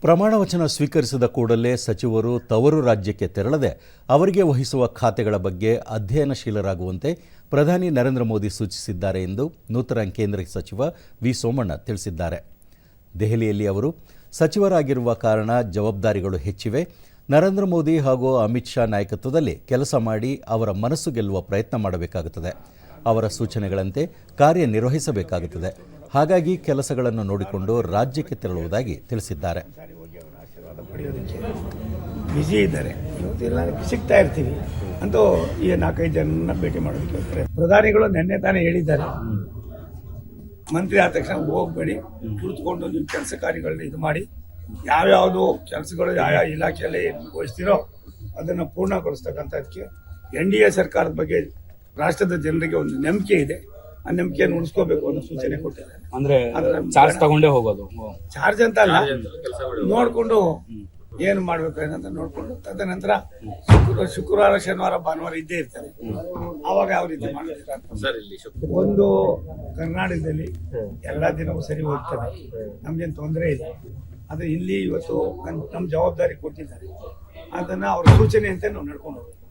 ಪ್ರಮಾಣ ವಚನ ಸ್ವೀಕರಿಸಿದ ಕೂಡಲೇ ಸಚಿವರು ತವರು ರಾಜ್ಯಕ್ಕೆ ತೆರಳದೆ ಅವರಿಗೆ ವಹಿಸುವ ಖಾತೆಗಳ ಬಗ್ಗೆ ಅಧ್ಯಯನಶೀಲರಾಗುವಂತೆ ಪ್ರಧಾನಿ ನರೇಂದ್ರ ಮೋದಿ ಸೂಚಿಸಿದ್ದಾರೆ ಎಂದು ನೂತನ ಕೇಂದ್ರ ಸಚಿವ ವಿ ಸೋಮಣ್ಣ ತಿಳಿಸಿದ್ದಾರೆ. ದೆಹಲಿಯಲ್ಲಿ ಅವರು, ಸಚಿವರಾಗಿರುವ ಕಾರಣ ಜವಾಬ್ದಾರಿಗಳು ಹೆಚ್ಚಿವೆ. ನರೇಂದ್ರ ಮೋದಿ ಹಾಗೂ ಅಮಿತ್ ಶಾ ನಾಯಕತ್ವದಲ್ಲಿ ಕೆಲಸ ಮಾಡಿ ಅವರ ಮನಸ್ಸು ಗೆಲ್ಲುವ ಪ್ರಯತ್ನ ಮಾಡಬೇಕಾಗುತ್ತದೆ. ಅವರ ಸೂಚನೆಗಳಂತೆ ಕಾರ್ಯನಿರ್ವಹಿಸಬೇಕಾಗುತ್ತದೆ. ಹಾಗಾಗಿ ಕೆಲಸಗಳನ್ನು ನೋಡಿಕೊಂಡು ರಾಜ್ಯಕ್ಕೆ ತೆರಳುವುದಾಗಿ ತಿಳಿಸಿದ್ದಾರೆ. ಇದ್ದಾರೆ. ಸಿಗ್ತಾ ಇರ್ತೀವಿ. ಅಂತೂ ಈ ನಾಲ್ಕೈದು ಜನ ಭೇಟಿ ಮಾಡೋದಕ್ಕೆ ಪ್ರಧಾನಿಗಳು ನಿನ್ನೆ ತಾನೇ ಹೇಳಿದ್ದಾರೆ. ಮಂತ್ರಿ ಆದ ತಕ್ಷಣ ಹೋಗ್ಬೇಡಿ. ಕುಳಿತುಕೊಂಡು ನಿಮ್ಮ ಕೆಲಸ ಕಾರ್ಯಗಳನ್ನ ಇದು ಮಾಡಿ. ಯಾವ್ಯಾವುದು ಕೆಲಸಗಳು ಯಾವ್ಯಾವ ಇಲಾಖೆಯಲ್ಲಿ ವಹಿಸ್ತೀರೋ ಅದನ್ನು ಪೂರ್ಣಗೊಳಿಸ್ತಕ್ಕಂಥದಕ್ಕೆ ಎನ್ ಡಿ ಎ ಸರ್ಕಾರದ ಬಗ್ಗೆ ರಾಷ್ಟ್ರದ ಜನರಿಗೆ ಒಂದು ನಂಬಿಕೆ ಇದೆ. ಆ ನಂಬಿಕೆಯನ್ನು ಉಳಿಸ್ಕೋಬೇಕು ಅನ್ನೋ ಸೂಚನೆ ಕೊಟ್ಟಿದ್ದಾರೆ. ಅಂದ್ರೆ ಅದ್ರ ಚಾರ್ಜ್ ತಗೊಂಡೇ ಹೋಗೋದು. ಚಾರ್ಜ್ ಅಂತ ಅಲ್ಲ ನೋಡ್ಕೊಂಡು ಏನು ಮಾಡ್ಬೇಕು ಏನಂತ ನೋಡ್ಕೊಂಡು ತದನಂತರ ಶುಕ್ರ ಶುಕ್ರವಾರ ಶನಿವಾರ ಭಾನುವಾರ ಇದ್ದೇ ಇರ್ತಾರೆ ಅವಾಗ ಯಾವ ರೀತಿ ಮಾಡ್ತಾರೆ ಒಂದು ಕರ್ನಾಟಕದಲ್ಲಿ ಎಲ್ಲಾ ದಿನವೂ ಸರಿ ಹೋಗ್ತದೆ. ನಮ್ಗೇನು ತೊಂದರೆ ಇಲ್ಲ. ಆದರೆ ಇಲ್ಲಿ ಇವತ್ತು ನಮ್- ನಮ್ ಜವಾಬ್ದಾರಿ ಕೊಟ್ಟಿದ್ದಾರೆ. ಅದನ್ನ ಅವ್ರ ಸೂಚನೆ ಅಂತ ನಾವು ನಡ್ಕೊಂಡು ಹೋಗ್ತೀವಿ.